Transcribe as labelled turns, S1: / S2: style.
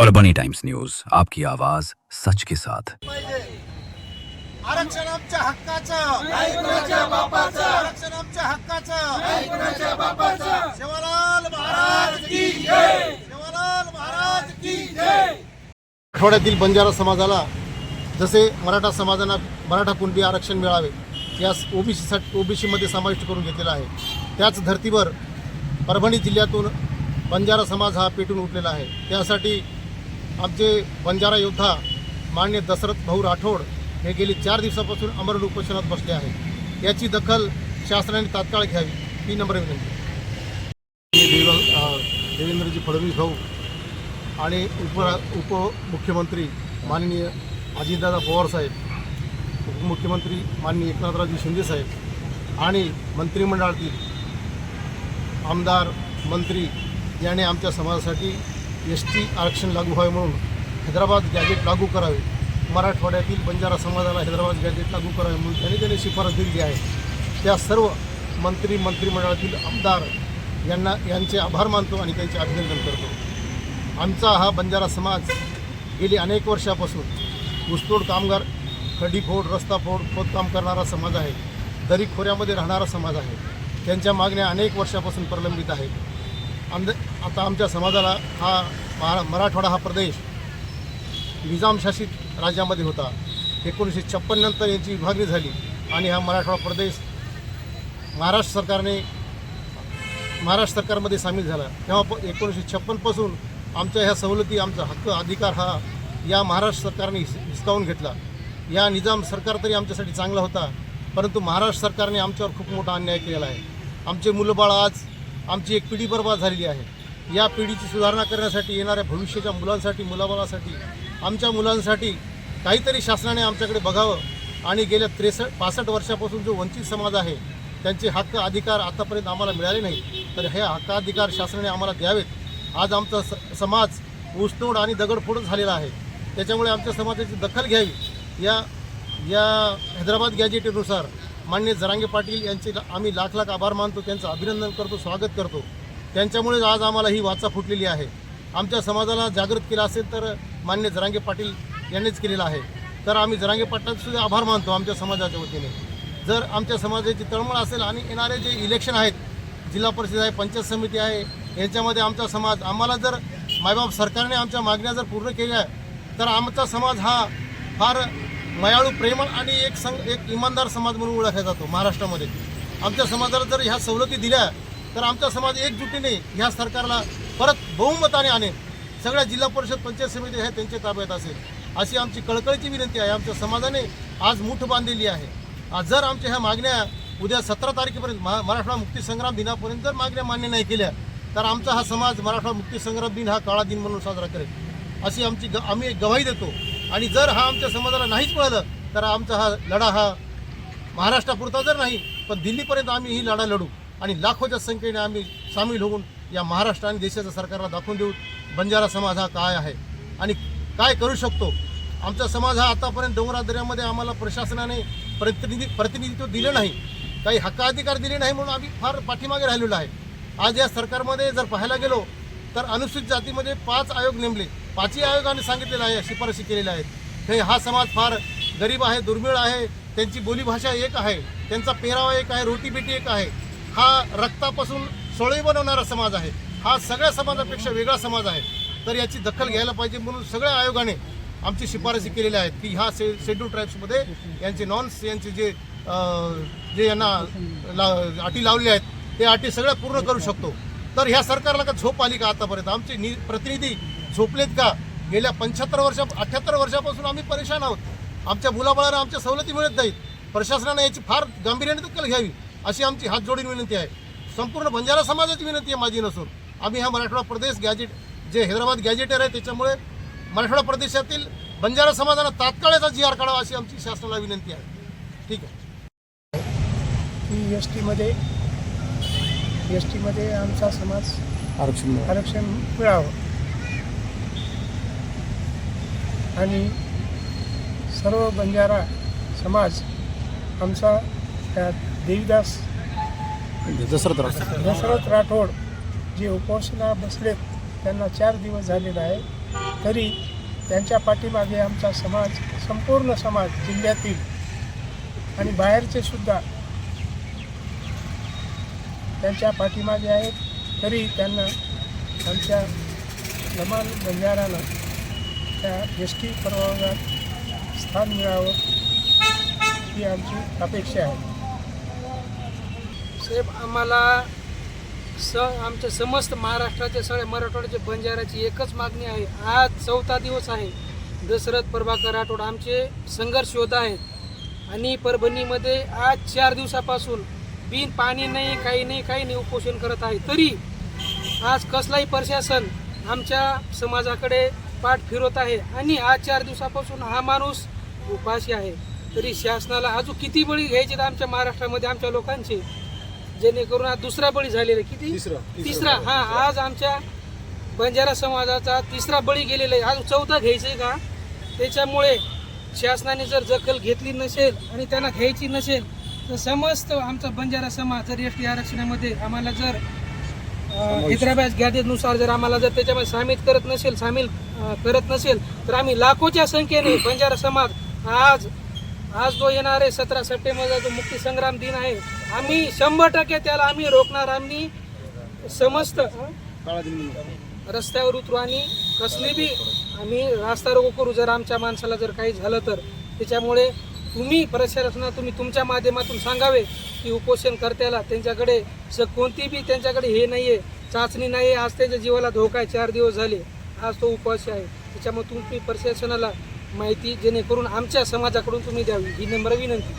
S1: और बनी times news आपकी आवाज सच के साथ।
S2: पाहिजे आरक्षण आमच्या हक्काचं। आरक्षण आमच्या हक्काचं। शिवलाल महाराज की जय। शिवलाल महाराज की जय। आठवड्यातील बंजारा समाजाला जसे मराठा समाजाला मराठा कुणबी आरक्षण मिळावे यास ओबीसीसाठी ओबीसीमध्ये समाविष्ट करून घेतलेला आहे. त्याच धर्तीवर परभणी जिल्ह्यातून बंजारा समाज हा पेटून उठलेला आहे. त्यासाठी आमचे बंजारा योद्धा मान्य दशरथ भाऊ राठोड हे गेली चार दिवसापासून अमरण उपोषणात बसले आहेत. याची दखल शासनाने तात्काळ घ्यावी ही नम्र विनंती. देव देवेंद्रजी फडणवीस भाऊ आणि उप उपमुख्यमंत्री माननीय अजितदादा पवारसाहेब उपमुख्यमंत्री माननीय एकनाथरावजी शिंदेसाहेब आणि मंत्रिमंडळातील आमदार मंत्री याने आमच्या समाजासाठी एस टी आरक्षण लागू व्हावे म्हणून हैदराबाद गॅजेट लागू करावे. मराठवाड्यातील बंजारा समाजाला हैदराबाद गॅजेट लागू करावे म्हणून त्यांनी त्यांनी शिफारस दिलेली आहे. त्या सर्व मंत्री मंत्रिमंडळातील आमदार यांना यांचे आभार मानतो आणि त्यांचे अभिनंदन करतो. आमचा हा बंजारा समाज गेली अनेक वर्षापासून ऊसतोड कामगार खडीफोड रस्ताफोड खोदकाम करणारा समाज आहे. दरी खोऱ्यामध्ये राहणारा समाज आहे. त्यांच्या मागण्या अनेक वर्षापासून प्रलंबित आहेत. आमद आता आमच्या समाजाला हा महा मराठवाडा हा प्रदेश निजामशासित राज्यामध्ये होता. एकोणीसशे छप्पन्नंतर यांची विभागणी झाली आणि हा मराठवाडा प्रदेश महाराष्ट्र सरकारने महाराष्ट्र सरकारमध्ये सामील झाला. तेव्हा प एकोणीसशे छप्पनपासून आमच्या ह्या सवलती आमचा हक्क अधिकार हा या महाराष्ट्र सरकारने हिसकावून घेतला. या निजाम सरकार तरी आमच्यासाठी चांगला होता परंतु महाराष्ट्र सरकारने आमच्यावर खूप मोठा अन्याय केलेला आहे. आमचे मुलंबाळ आज आमची एक पिढी बर्बाद झालेली आहे. या पिढीची सुधारणा करण्यासाठी येणाऱ्या भविष्याच्या मुलांसाठी मुलाबाळासाठी आमच्या मुलांसाठी काहीतरी शासनाने आमच्याकडे बघावं. आणि गेल्या त्रेसष्ट पासष्ट वर्षापासून जो वंचित समाज आहे त्यांचे हक्क अधिकार आतापर्यंत आम्हाला मिळाले नाही तर हे हक्काधिकार शासनाने आम्हाला द्यावेत. आज आमचा स समाज उष्णोड आणि दगडफोड झालेला आहे. त्याच्यामुळे आमच्या समाजाची दखल घ्यावी. या या हैदराबाद गॅजेटेनुसार मान्य जरांगे पाटील यांचे आम्ही लाख लाख आभार मानतो त्यांचं अभिनंदन करतो स्वागत करतो. त्यांच्यामुळेच आज आम्हाला ही वाचा फुटलेली आहे. आमच्या समाजाला जागृत केलं असेल तर मान्य जरांगे पाटील यांनीच केलेलं आहे. तर आम्ही जरांगे पाटलांचेसुद्धा आभार मानतो आमच्या समाजाच्या वतीने. जर आमच्या समाजाची तळमळ असेल आणि येणारे जे इलेक्शन आहेत जिल्हा परिषद आहे पंचायत समिती आहे यांच्यामध्ये आमचा समाज आम्हाला जर मायबाप सरकारने आमच्या मागण्या जर पूर्ण केल्या तर आमचा समाज हा फार मयाळू प्रेमळ आणि एक संघ एक इमानदार समाज म्हणून ओळखला जातो महाराष्ट्रामध्ये. आमच्या समाजाला जर ह्या सवलती दिल्या तर आमचा समाज एकजुटीने ह्या सरकारला परत बहुमताने आणेल. सगळ्या जिल्हा परिषद पंचायत समिती आहे त्यांच्या ताब्यात असेल. अशी आमची कळकळीची विनंती आहे. आमच्या समाजाने आज मूठ बांधलेली आहे. आज जर आमच्या ह्या मागण्या उद्या सतरा तारखेपर्यंत महा मराठवाडा मुक्तीसंग्राम दिनापर्यंत जर मागण्या मान्य नाही केल्या तर आमचा हा समाज मराठवाडा मुक्तीसंग्राम दिन हा काळा दिन म्हणून साजरा करेल. अशी आमची ग आम्ही एक गवाही देतो. आणि जर हा आमच्या समाजाला नाहीच मिळालं तर आमचा हा लढा हा महाराष्ट्रापुरता जर नाही पण दिल्लीपर्यंत आम्ही ही लढा लढू. आणि लाखोच्या संख्येने आम्ही सामील होऊन या महाराष्ट्र आणि देशाच्या सरकारला दाखवून देऊ बंजारा समाज हा काय आहे. आणि काय करू शकतो? आमचा समाज हा आतापर्यंत डोंगरादऱ्यामध्ये आम्हाला प्रशासनाने प्रतिनिधी प्रतिनिधित्व दिलं नाही. काही हक्काधिकार दिले नाही म्हणून आम्ही फार पाठीमागे राहिलेलो आहे. आज या सरकारमध्ये जर पाहायला गेलो तर अनुसूचित जातीमध्ये पाच आयोग नेमले. पाचही आयोगाने सांगितलेलं आहे शिफारशी केलेल्या आहेत. हे हा समाज फार गरीब आहे दुर्मिळ आहे त्यांची बोलीभाषा एक आहे त्यांचा पेहरावा एक आहे रोटीबेटी एक आहे. हा रक्तापासून सोळी बनवणारा समाज आहे. हा सगळ्या समाजापेक्षा वेगळा समाज आहे. तर याची दखल घ्यायला पाहिजे म्हणून सगळ्या आयोगाने आमची शिफारसी केलेल्या आहेत की ह्या से शेड्यूल ट्राईब्समध्ये यांचे नॉन्स यांचे जे जे यांना ला अटी लावल्या आहेत ते अटी सगळ्या पूर्ण करू शकतो. तर ह्या सरकारला का झोप आली का आतापर्यंत? आमचे नि प्रतिनिधी झोपलेत का? गेल्या पंच्याहत्तर वर्षा अठ्याहत्तर वर्षापासून आम्ही परेशान आहोत. आमच्या मुलाबाळांना आमच्या सवलती मिळत नाहीत. प्रशासनाने याची फार गांभीर्याने दखल घ्यावी अशी आमची हात जोडून विनंती आहे. संपूर्ण बंजारा समाजाची विनंती आहे माझी नसून. आम्ही हा मराठवाडा प्रदेश गॅजेट जे हैदराबाद गॅजेटर आहे त्याच्यामुळे मराठवाडा प्रदेशातील बंजारा समाजाला तात्काळ याचा जी आर काढावा अशी आमची शासनाला विनंती आहे. ठीक आहे.
S3: की एस टीमध्ये एस टीमध्ये आमचा समाज
S2: आरक्षण
S3: आरक्षण मिळावं. आणि सर्व बंजारा समाज आमचा त्या देवीदास
S2: दसरथ
S3: दशरथ राठोड जे उपोषणा बसलेत त्यांना चार दिवस झालेला आहे तरी त्यांच्या पाठीमागे आमचा समाज संपूर्ण समाज जिल्ह्यातील आणि बाहेरचे सुद्धा त्यांच्या पाठीमागे आहेत. तरी त्यांना आमच्या लमान बंजारानं त्या एस टी प्रवर्गात स्थान मिळावं ही आमची अपेक्षा आहे.
S4: साहेब आम्हाला स आमच्या समस्त महाराष्ट्राच्या सगळ्या मराठवाड्याच्या बंजाराची एकच मागणी आहे. आज चौथा दिवस आहे. दशरथ प्रभाकर राठोड आमचे संघर्ष योद्धा आहेत. आणि परभणीमध्ये आज चार दिवसापासून बिन पाणी नाही काही नाही काही नाही उपोषण करत आहे. तरी आज कसलाही प्रशासन आमच्या समाजाकडे पाठ फिरवत आहे आणि आज चार दिवसापासून हा माणूस उपाशी आहे. तरी शासनाला अजून किती बळी घ्यायचे आमच्या महाराष्ट्रामध्ये आमच्या लोकांचे? जेणेकरून आज दुसरा बळी झालेला आहे. किती?
S2: तिसरा
S4: तिसरा हा आज आमच्या बंजारा समाजाचा तिसरा बळी गेलेला आहे. आज चौथा घ्यायचा आहे का? त्याच्यामुळे शासनाने जर दखल घेतली नसेल आणि त्यांना घ्यायची नसेल तर समस्त आमचा बंजारा समाज जर एस टी आरक्षणामध्ये आम्हाला जर अं, हैदराबाद जर आम्हाला जर त्याच्यामध्ये सामील करत नसेल सामील करत नसेल तर आम्ही लाखोच्या संख्येने बंजारा समाज आज आज जो येणार आहे सतरा सप्टेंबरचा जो मुक्ती संग्राम दिन आहे आम्ही शंभर टक्के त्याला आम्ही रोखणार. आम्ही समस्त रस्त्यावर उतरू आणि कसली बी आम्ही रास्ता रोको करू. जर आमच्या माणसाला जर काही झालं तर त्याच्यामुळे तुम्ही प्रशासनाला तुम्ही तुमच्या माध्यमातून सांगावे की उपोषणकर्त्याला त्यांच्याकडे स कोणती बी त्यांच्याकडे हे नाही आहे चाचणी नाही आहे आज त्याच्या जीवाला धोका आहे चार दिवस झाले. आज तो उपवास आहे. त्याच्यामुळे तुम्ही प्रशासनाला माहिती जेणेकरून आमच्या समाजाकडून तुम्ही द्यावी. ही नम्र विनंती.